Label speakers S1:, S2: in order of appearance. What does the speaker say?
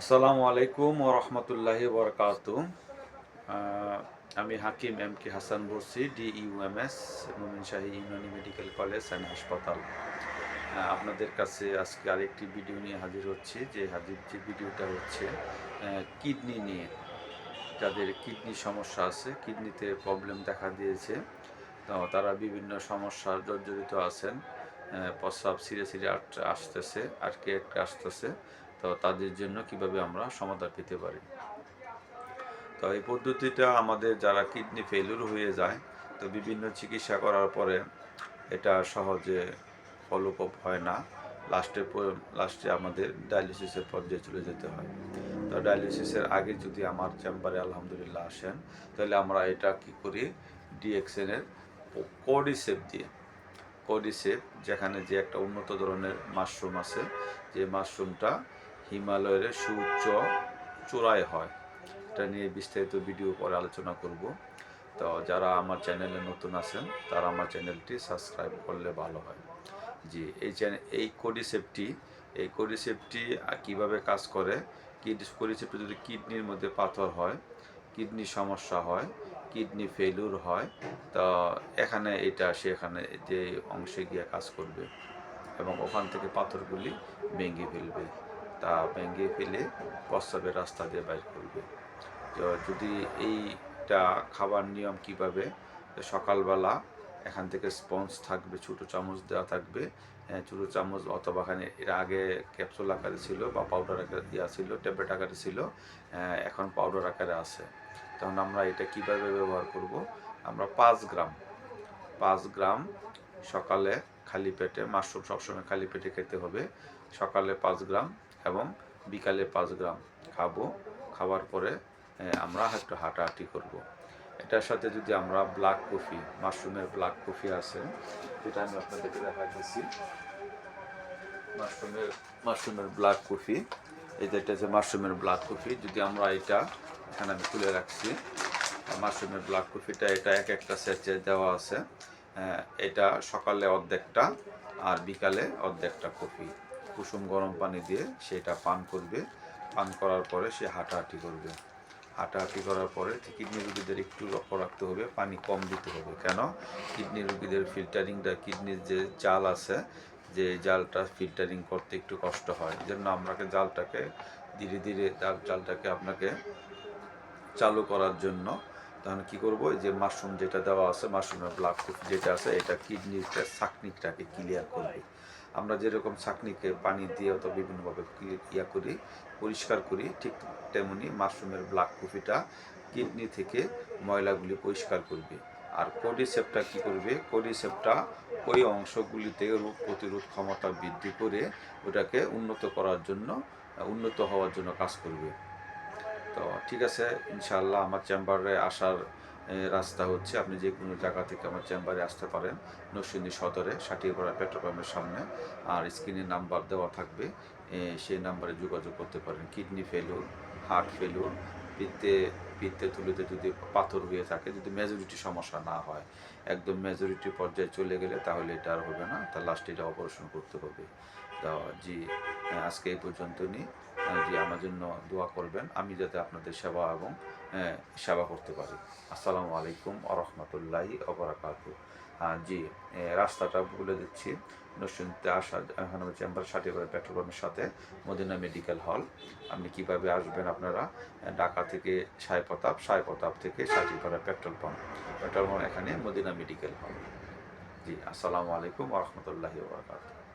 S1: আসসালামু আলাইকুম ও রহমতুল্লাহি বরকাত। আমি হাকিম এম কে হাসান বসি DUMS Momin Shahi Unani medical college and হাসপাতাল। আপনাদের কাছে আজকে আরেকটি ভিডিও নিয়ে হাজির হচ্ছে, যে হাজির যে ভিডিওটা হচ্ছে কিডনি নিয়ে। যাদের কিডনি সমস্যা আছে, কিডনিতে প্রবলেম দেখা দিয়েছে, তো তারা বিভিন্ন সমস্যার জর্জরিত আছেন প্রস্রাব সিরে সিরে আসতেছে, আটকে আটকে আসতেছে। তো তাদের জন্য কীভাবে আমরা সমাধান পেতে পারি? তো এই পদ্ধতিটা আমাদের যারা কিডনি ফেলুর হয়ে যায়, তো বিভিন্ন চিকিৎসা করার পরে এটা সহজে ফলোকপ হয় না। লাস্টে লাস্টে আমাদের ডায়ালিসিসের পর্যায়ে চলে যেতে হয়। তো ডায়ালিসিসের আগে যদি আমার চেম্বারে আলহামদুলিল্লাহ আসেন, তাহলে আমরা এটা কি করি? ডিএক্সএনের কোডিসেপ দিয়ে কোডিসেপ যেখানে যে একটা উন্নত ধরনের মাশরুম আছে, যে মাশরুমটা হিমালয়ের সুউচ্চ চূড়ায় হয়। এটা নিয়ে বিস্তারিত ভিডিও পরে আলোচনা করব। তো যারা আমার চ্যানেলে নতুন আছেন, তারা আমার চ্যানেলটি সাবস্ক্রাইব করলে ভালো হয়। জি, এই চ্যানেল এই কোডিসেপটি এই কোডিসেপটি কীভাবে কাজ করে? কোডিসেপটি যদি কিডনির মধ্যে পাথর হয়, কিডনি সমস্যা হয়, কিডনি ফেলুর হয়, তো এখানে এটা, সেখানে যে অংশে গিয়ে কাজ করবে এবং ওখান থেকে পাথরগুলি ভেঙে ফেলবে। তা ভেঙে ফেলে প্রস্রাবের রাস্তা দিয়ে বাইর করবে। তো যদি এইটা খাবার নিয়ম কীভাবে? সকালবেলা এখান থেকে স্পঞ্জ থাকবে ছোটো চামচ দেওয়া থাকবে। হ্যাঁ, ছোটো চামচ অথবা এখানে এর আগে ক্যাপসুল আকারে ছিল বা পাউডার আকারে দেওয়া ছিল ট্যাবলেট আকারে ছিল হ্যাঁ, এখন পাউডার আকারে আছে। তখন আমরা এটা কীভাবে ব্যবহার করব? আমরা পাঁচ গ্রাম পাঁচ গ্রাম সকালে খালি পেটে মাশরুম সবসময় খালি পেটে খেতে হবে। সকালে পাঁচ গ্রাম এবং বিকালে পাঁচ গ্রাম খাব। খাওয়ার পরে আমরা একটু হাঁটাহাঁটি করব। এটার সাথে যদি আমরা ব্ল্যাক কফি মাশরুমের ব্ল্যাক কফি আছে, যেটা আমি আপনাদেরকে দেখা দিচ্ছি মাশরুমের মাশরুমের ব্ল্যাক কফি এই যেটা যে মাশরুমের ব্ল্যাক কফি যদি আমরা এটা এখানে আমি তুলে রাখছি মাশরুমের ব্ল্যাক কফিটা এটা এক একটা সেচে দেওয়া আছে। এটা সকালে অর্ধেকটা আর বিকালে অর্ধেকটা কফি কুসুম গরম পানি দিয়ে সেটা পান করবে। পান করার পরে সে হাঁটাহাঁটি করবে। হাঁটাহাঁটি করার পরে কিডনি রুগীদের একটু লক্ষ্য রাখতে হবে, পানি কম দিতে হবে। কেন? কিডনি রুগীদের ফিল্টারিংটা কিডনির যে জাল আছে, যে জালটা ফিল্টারিং করতে একটু কষ্ট হয়। জন্য আপনাকে জালটাকে ধীরে ধীরে জাল, জালটাকে আপনাকে চালু করার জন্য তখন কি করব? যে মাশরুম যেটা দেওয়া আছে, মাশরুমের ব্লাড যেটা আছে, এটা কিডনির সাকনিকটাকে ক্লিয়ার করবে। আমরা যেরকম ছাকনিকে পানি দিয়ে অথবা বিভিন্নভাবে ইয়া করি, পরিষ্কার করি, ঠিক তেমনি মাশরুমের ব্লাড কফিটা কিডনি থেকে ময়লাগুলি পরিষ্কার করবে। আর কোডিসেপটা কি করবে? কোডিসেপটা ওই অংশগুলিতে রোগ প্রতিরোধ ক্ষমতা বৃদ্ধি করে ওটাকে উন্নত করার জন্য, উন্নত হওয়ার জন্য কাজ করবে। তো ঠিক আছে, ইনশাআল্লাহ আমার চেম্বারে আসার রাস্তা হচ্ছে আপনি যে কোনো জায়গা থেকে আমার চেম্বারে আসতে পারেন। নরসিংদী সদরে ষাটিয়াপাড়া পেট্রোল পাম্পের সামনে। আর স্ক্রিনে নাম্বার দেওয়া থাকবে। সেই নাম্বারে যোগাযোগ করতে পারেন। কিডনি ফেলুর হার্ট ফেলুর পিত্তে পিত্তে তুলিতে যদি পাথর হয়ে থাকে, যদি মেজরিটি সমস্যা না হয়, একদম মেজরিটি পর্যায়ে চলে গেলে তাহলে এটা আর হবে না। তার লাস্টে এটা অপারেশন করতে হবে। তা জি আজকে এই পর্যন্ত নিই জি, আমার জন্য দোয়া করবেন। আমি যাতে আপনাদের সেবা এবং সেবা করতে পারি। আসসালামু আলাইকুম আ রহমতুল্লাহি অবরাকাত জি রাস্তাটা বলে দিচ্ছি। নরসিংদীতে আসা এখন হচ্ছে চেম্বার করে পেট্রোল পাম্পের সাথে মদিনা মেডিকেল হল। আপনি কীভাবে আসবেন আপনারা? ঢাকা থেকে সাই প্রতাপ সাই প্রতাপ থেকে Satipara petrol pump petrol pump এখানে মদিনা মেডিকেল হল। জি, আসসালামু আলাইকুম রহমতুল্লাহি ওবরাকাতুহ